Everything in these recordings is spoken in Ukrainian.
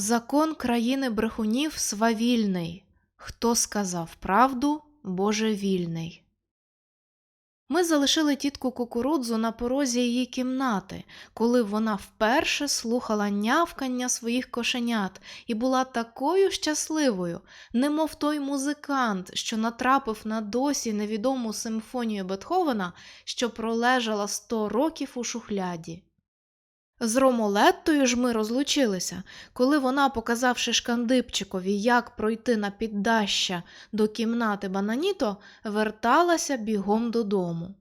Закон країни брехунів свавільний. Хто сказав правду, божевільний. Ми залишили тітку кукурудзу на порозі її кімнати, коли вона вперше слухала нявкання своїх кошенят і була такою щасливою, немов той музикант, що натрапив на досі невідому симфонію Бетховена, що пролежала сто років у шухляді. З Ромолеттою ж ми розлучилися, коли вона, показавши Шкандипчикові, як пройти на піддаща до кімнати Бананіто, верталася бігом додому.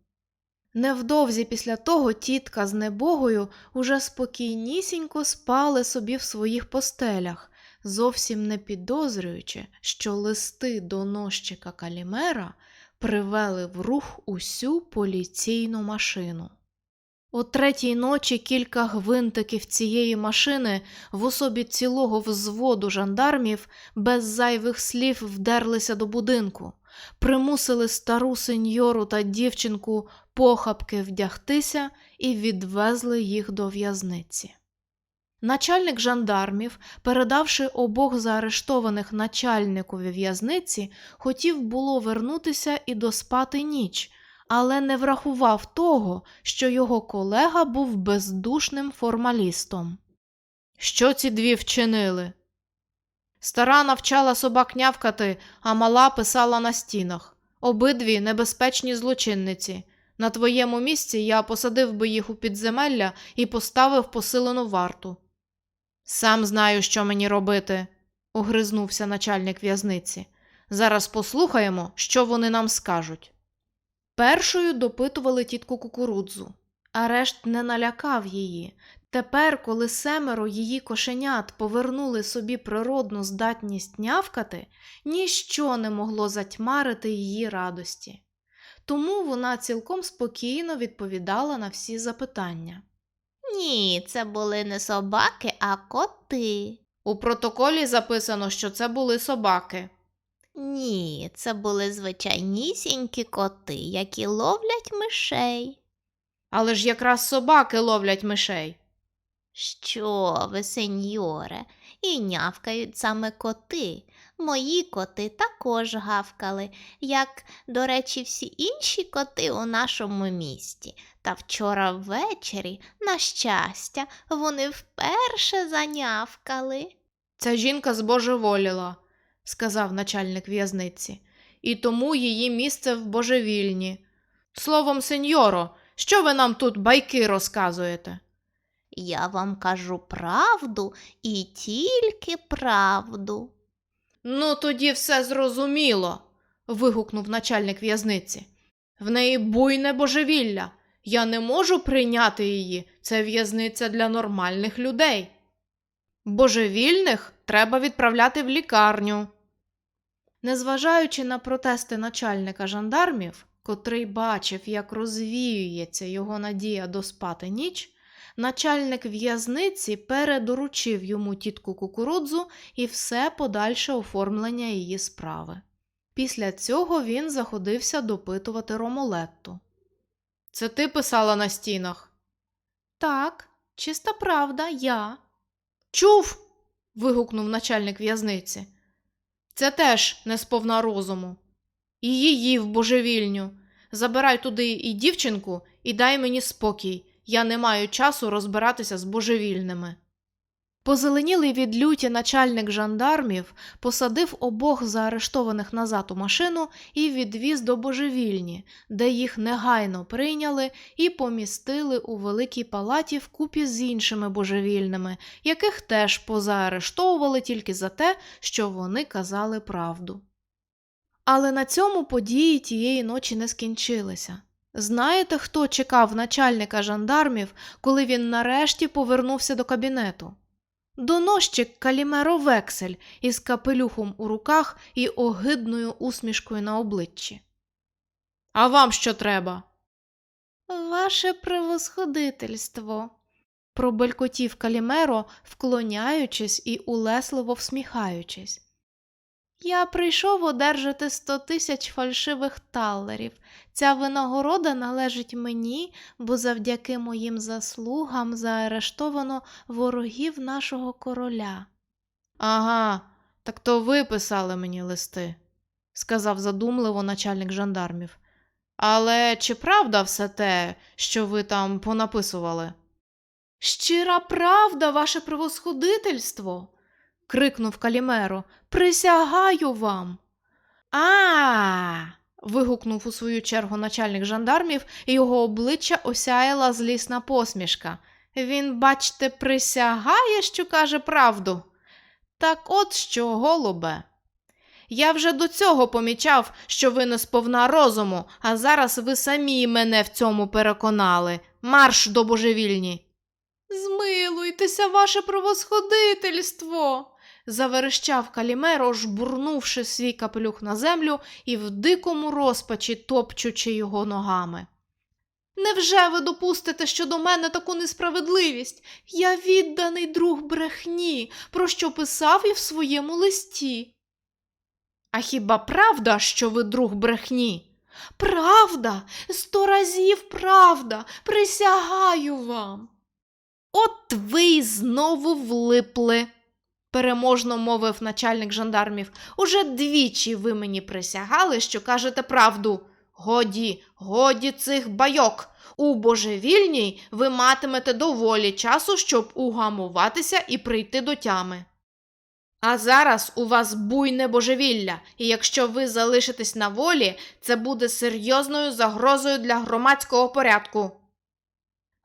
Невдовзі після того тітка з небогою уже спокійнісінько спали собі в своїх постелях, зовсім не підозрюючи, що листи доносчика Калімера привели в рух усю поліційну машину. О третій ночі кілька гвинтиків цієї машини в особі цілого взводу жандармів без зайвих слів вдерлися до будинку, примусили стару сеньору та дівчинку похапки вдягтися і відвезли їх до в'язниці. Начальник жандармів, передавши обох заарештованих начальникові в'язниці, хотів було вернутися і доспати ніч, але не врахував того, що його колега був бездушним формалістом. Що ці дві вчинили? Стара навчала собак нявкати, а мала писала на стінах. Обидві небезпечні злочинниці. На твоєму місці я посадив би їх у підземелля і поставив посилену варту. Сам знаю, що мені робити, огризнувся начальник в'язниці. Зараз послухаємо, що вони нам скажуть. Першою допитували тітку кукурудзу. Арешт не налякав її. Тепер, коли семеро її кошенят повернули собі природну здатність нявкати, ніщо не могло затьмарити її радості. Тому вона цілком спокійно відповідала на всі запитання. Ні, це були не собаки, а коти. У протоколі записано, що це були собаки. Ні, це були звичайнісінькі коти, які ловлять мишей. Але ж якраз собаки ловлять мишей. Що ви, сеньоре, і нявкають саме коти. Мої коти також гавкали, як, до речі, всі інші коти у нашому місті. Та вчора ввечері, на щастя, вони вперше занявкали. Ця жінка збожеволіла, сказав начальник в'язниці, і тому її місце в божевільні. Словом, сеньоро, що ви нам тут байки розказуєте? Я вам кажу правду і тільки правду. Ну, тоді все зрозуміло. вигукнув начальник в'язниці. В неї буйне божевілля. Я не можу прийняти її. Це в'язниця для нормальних людей. Божевільних треба відправляти в лікарню. Незважаючи на протести начальника жандармів, котрий бачив, як розвіюється його надія доспати ніч, начальник в'язниці передоручив йому тітку кукурудзу і все подальше оформлення її справи. Після цього він заходився допитувати Ромолетту. Це ти писала на стінах? Так, чиста правда, я. Чув. вигукнув начальник в'язниці. Це теж не сповна розуму. І її в божевільню. Забирай туди і дівчинку, і дай мені спокій. Я не маю часу розбиратися з божевільними. Позеленілий від люті начальник жандармів посадив обох заарештованих назад у машину і відвіз до божевільні, де їх негайно прийняли і помістили у великій палаті вкупі з іншими божевільними, яких теж позаарештовували тільки за те, що вони казали правду. Але на цьому події тієї ночі не скінчилися. Знаєте, хто чекав начальника жандармів, коли він нарешті повернувся до кабінету? Доносчик Калімеро Вексель із капелюхом у руках і огидною усмішкою на обличчі. А вам що треба? Ваше превосходительство, пробелькотів Калімеро, вклоняючись і улесливо всміхаючись. Я прийшов одержати сто тисяч фальшивих талерів. Ця винагорода належить мені, бо завдяки моїм заслугам заарештовано ворогів нашого короля. Ага, так то ви писали мені листи, сказав задумливо начальник жандармів. Але чи правда все те, що ви там понаписували? Щира правда, ваше превосходительство. Крикнув Калімеро. Присягаю вам. А. вигукнув у свою чергу начальник жандармів, і його обличчя осяяла злісна посмішка. Він, бачте, присягає, що каже правду. Так от що, голубе. Я вже до цього помічав, що ви не сповна розуму, а зараз ви самі мене в цьому переконали. Марш до божевільні. Змилуйтеся, ваше превосходительство. Заверещав Калімеро, жбурнувши свій капелюх на землю і в дикому розпачі топчучи його ногами. Невже ви допустите щодо мене таку несправедливість? Я відданий друг брехні, про що писав і в своєму листі. А хіба правда, що ви друг брехні? Правда, сто разів правда, присягаю вам. От ви й знову влипли, переможно мовив начальник жандармів. Уже двічі ви мені присягали, що кажете правду. Годі, годі цих байок. У божевільній ви матимете доволі часу, щоб угамуватися і прийти до тями. А зараз у вас буйне божевілля, і якщо ви залишитесь на волі, це буде серйозною загрозою для громадського порядку.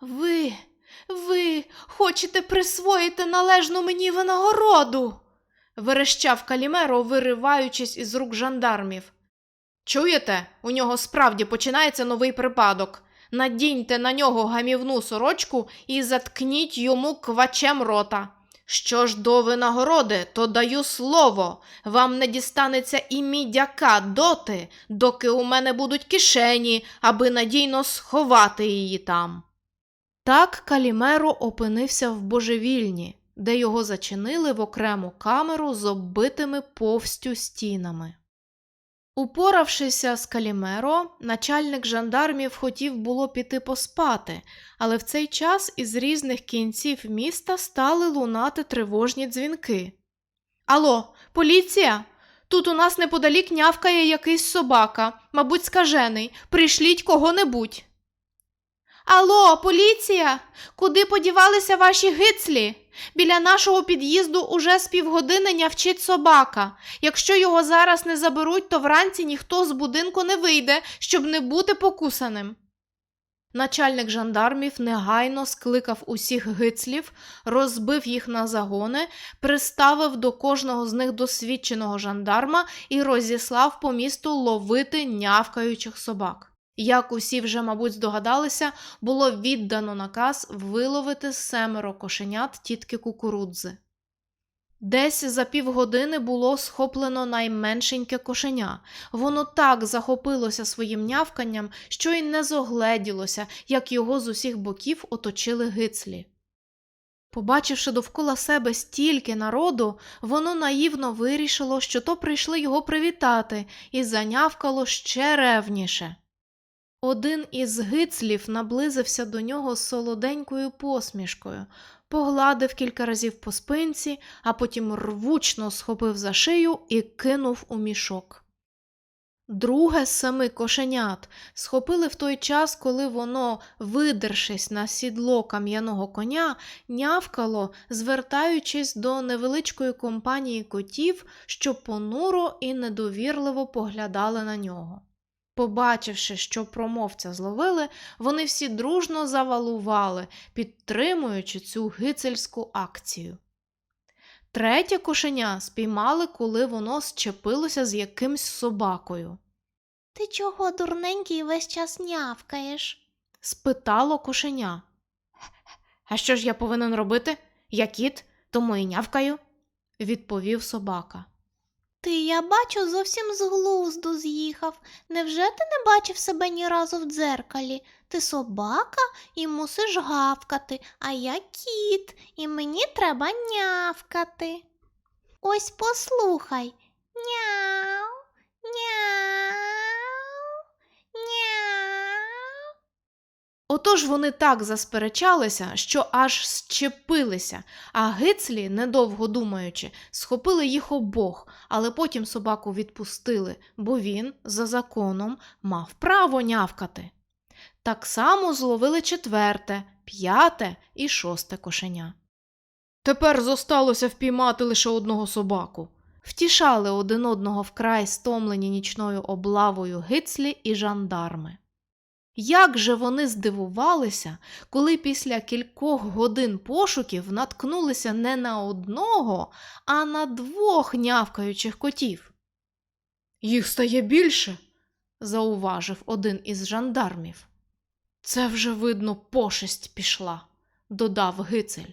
Ви, ви хочете присвоїти належну мені винагороду? верещав Калімеро, вириваючись із рук жандармів. Чуєте, у нього справді починається новий припадок. Надіньте на нього гамівну сорочку і заткніть йому квачем рота. Що ж до винагороди, то даю слово, вам не дістанеться і мідяка доти, доки у мене будуть кишені, аби надійно сховати її там. Так Калімеро опинився в божевільні, де його зачинили в окрему камеру з оббитими повстю стінами. Упоравшися з Калімеро, начальник жандармів хотів було піти поспати, але в цей час із різних кінців міста стали лунати тривожні дзвінки. Алло, поліція? Тут у нас неподалік нявкає якийсь собака, мабуть, скажений. Прийшліть кого-небудь. Алло, поліція? Куди подівалися ваші гицлі? Біля нашого під'їзду уже з півгодини нявчить собака. Якщо його зараз не заберуть, то вранці ніхто з будинку не вийде, щоб не бути покусаним. Начальник жандармів негайно скликав усіх гицлів, розбив їх на загони, приставив до кожного з них досвідченого жандарма і розіслав по місту ловити нявкаючих собак. Як усі вже, мабуть, здогадалися, було віддано наказ виловити семеро кошенят тітки кукурудзи. Десь за півгодини було схоплено найменшеньке кошеня. Воно так захопилося своїм нявканням, що й не зогледілося, як його з усіх боків оточили гицлі. Побачивши довкола себе стільки народу, воно наївно вирішило, що то прийшли його привітати, і занявкало ще ревніше. Один із гицлів наблизився до нього з солоденькою посмішкою, погладив кілька разів по спинці, а потім рвучно схопив за шию і кинув у мішок. Друге з семи кошенят схопили в той час, коли воно, видершись на сідло кам'яного коня, нявкало, звертаючись до невеличкої компанії котів, що понуро і недовірливо поглядали на нього. Побачивши, що промовця зловили, вони всі дружно завалували, підтримуючи цю гицельську акцію. Третє кошеня спіймали, коли воно зчепилося з якимсь собакою. Ти чого, дурненький, весь час нявкаєш? Спитало кошеня. А що ж я повинен робити? Я кіт, тому і нявкаю, відповів собака. Ти, я бачу, зовсім з глузду з'їхав. Невже ти не бачив себе ні разу в дзеркалі? Ти собака і мусиш гавкати, а я кіт, і мені треба нявкати. Ось послухай. Няу, няу, Отож вони так засперечалися, що аж щепилися, а гицлі, недовго думаючи, схопили їх обох, але потім собаку відпустили, бо він, за законом, мав право нявкати. Так само зловили четверте, п'яте і шосте кошеня. Тепер зосталося впіймати лише одного собаку. Втішали один одного вкрай стомлені нічною облавою гицлі і жандарми. Як же вони здивувалися, коли після кількох годин пошуків наткнулися не на одного, а на двох нявкаючих котів. Їх стає більше, зауважив один із жандармів. Це вже, видно, пошесть пішла, додав гицель.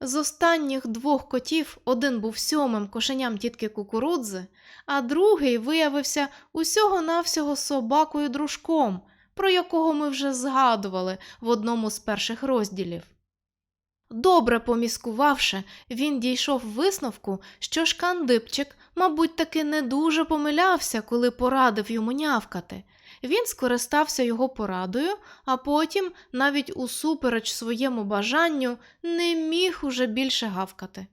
З останніх двох котів один був сьомим кошеням тітки кукурудзи, а другий виявився усього-навсього собакою дружком, про якого ми вже згадували в одному з перших розділів. Добре поміскувавши, він дійшов висновку, що шкандипчик, мабуть, таки не дуже помилявся, коли порадив йому нявкати. Він скористався його порадою, а потім, навіть усупереч своєму бажанню, не міг уже більше гавкати.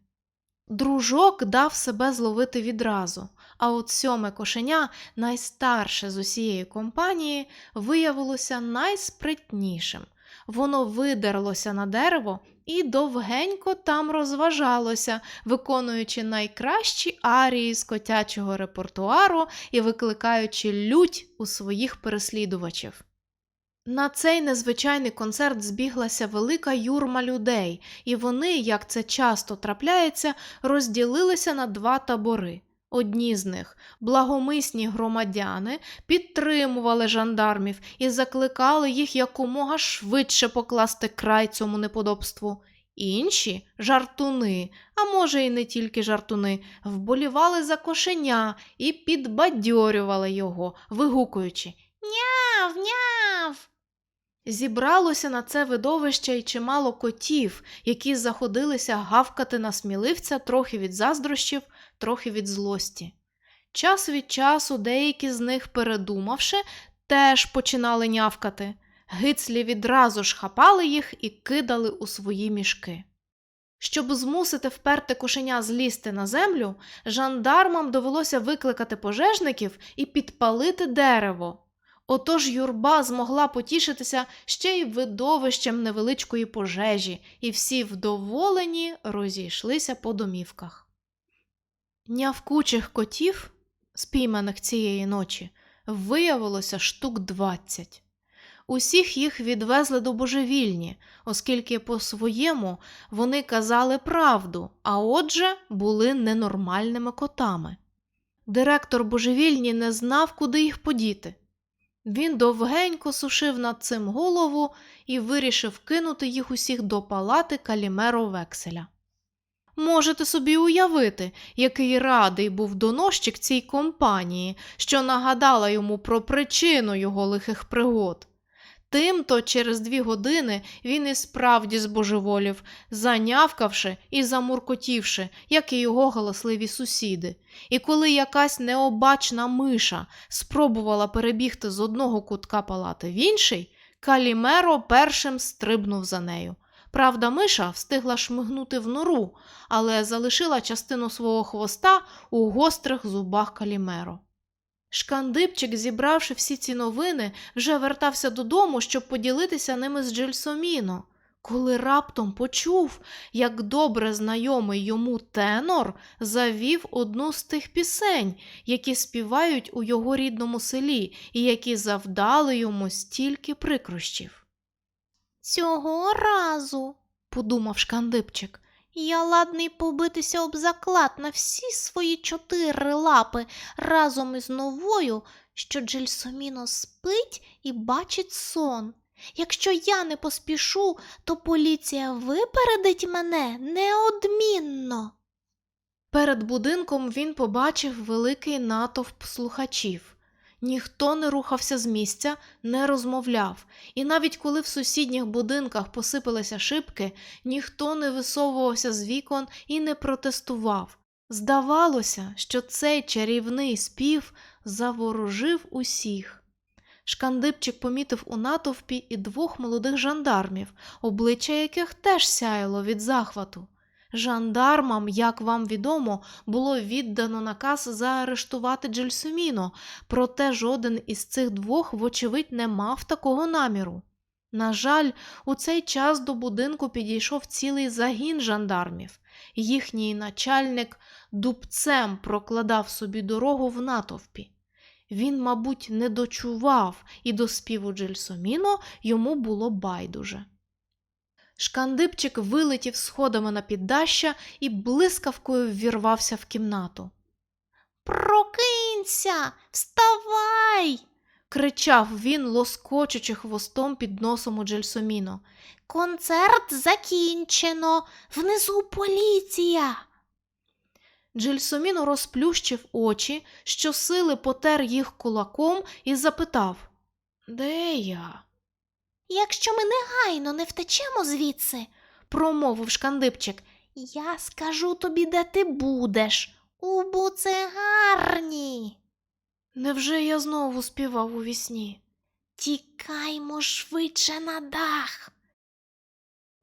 Дружок дав себе зловити відразу, а от сьоме кошеня, найстарше з усієї компанії, виявилося найспритнішим. Воно видерлося на дерево і довгенько там розважалося, виконуючи найкращі арії з котячого репертуару і викликаючи лють у своїх переслідувачів. На цей незвичайний концерт збіглася велика юрма людей, і вони, як це часто трапляється, розділилися на два табори. Одні з них, благомисні громадяни, підтримували жандармів і закликали їх якомога швидше покласти край цьому неподобству. Інші жартуни, а може і не тільки жартуни, вболівали за кошеня і підбадьорювали його, вигукуючи Няв, няв. Зібралося на це видовище й чимало котів, які заходилися гавкати на сміливця трохи від заздрощів, трохи від злості. Час від часу деякі з них, передумавши, теж починали нявкати. Гицлі відразу ж хапали їх і кидали у свої мішки. Щоб змусити вперте кошеня злізти на землю, жандармам довелося викликати пожежників і підпалити дерево. Отож юрба змогла потішитися ще й видовищем невеличкої пожежі, і всі вдоволені розійшлися по домівках. Нявкучих котів, спійманих цієї ночі, виявилося штук двадцять. Усіх їх відвезли до божевільні, оскільки по-своєму вони казали правду, а отже були ненормальними котами. Директор божевільні не знав, куди їх подіти. Він довгенько сушив над цим голову і вирішив кинути їх усіх до палати Калімеро Векселя. Можете собі уявити, який радий був донощик цій компанії, що нагадала йому про причину його лихих пригод. Тимто через дві години він і справді збожеволів, занявкавши і замуркотівши, як і його галасливі сусіди. І коли якась необачна миша спробувала перебігти з одного кутка палати в інший, Калімеро першим стрибнув за нею. Правда, миша встигла шмигнути в нору, але залишила частину свого хвоста у гострих зубах Калімеро. Шкандипчик, зібравши всі ці новини, вже вертався додому, щоб поділитися ними з Джельсоміно, коли раптом почув, як добре знайомий йому тенор завів одну з тих пісень, які співають у його рідному селі і які завдали йому стільки прикрощів. Цього разу, подумав шкандипчик, я ладний побитися об заклад на всі свої чотири лапи разом із новою, що Джельсоміно спить і бачить сон. Якщо я не поспішу, то поліція випередить мене неодмінно. Перед будинком він побачив великий натовп слухачів. Ніхто не рухався з місця, не розмовляв, і навіть коли в сусідніх будинках посипалися шибки, ніхто не висовувався з вікон і не протестував. Здавалося, що цей чарівний спів заворожив усіх. Шкандипчик помітив у натовпі і двох молодих жандармів, обличчя яких теж сяяло від захвату. Жандармам, як вам відомо, було віддано наказ заарештувати Джельсуміно, проте жоден із цих двох, вочевидь, не мав такого наміру. На жаль, у цей час до будинку підійшов цілий загін жандармів. Їхній начальник дубцем прокладав собі дорогу в натовпі. Він, мабуть, не дочував, і до співу Джельсоміно йому було байдуже. Шкандипчик вилетів сходами на піддаща і блискавкою ввірвався в кімнату. Прокинься, вставай. Кричав він, лоскочучи хвостом під носом у Джельсоміно. Концерт закінчено. Внизу поліція. Джельсоміно розплющив очі, щосили потер їх кулаком і запитав Де я? Якщо ми негайно не втечемо звідси, промовив шкандипчик. я скажу тобі, де ти будеш. У буцегарні. Невже я знову співав у вісні? Тікаймо швидше на дах.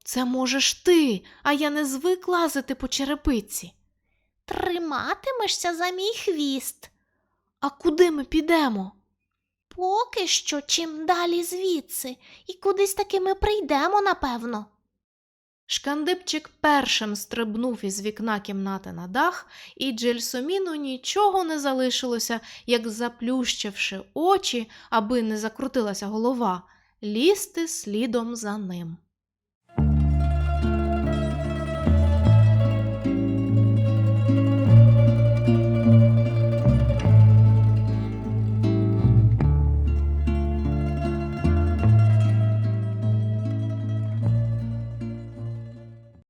Це можеш ти, а я не звик лазити по черепиці. Триматимешся за мій хвіст. А куди ми підемо? Поки що чим далі звідси, і кудись таки ми прийдемо, напевно. Шкандипчик першим стрибнув із вікна кімнати на дах, і Джельсоміну нічого не залишилося, як заплющивши очі, аби не закрутилася голова, лізти слідом за ним.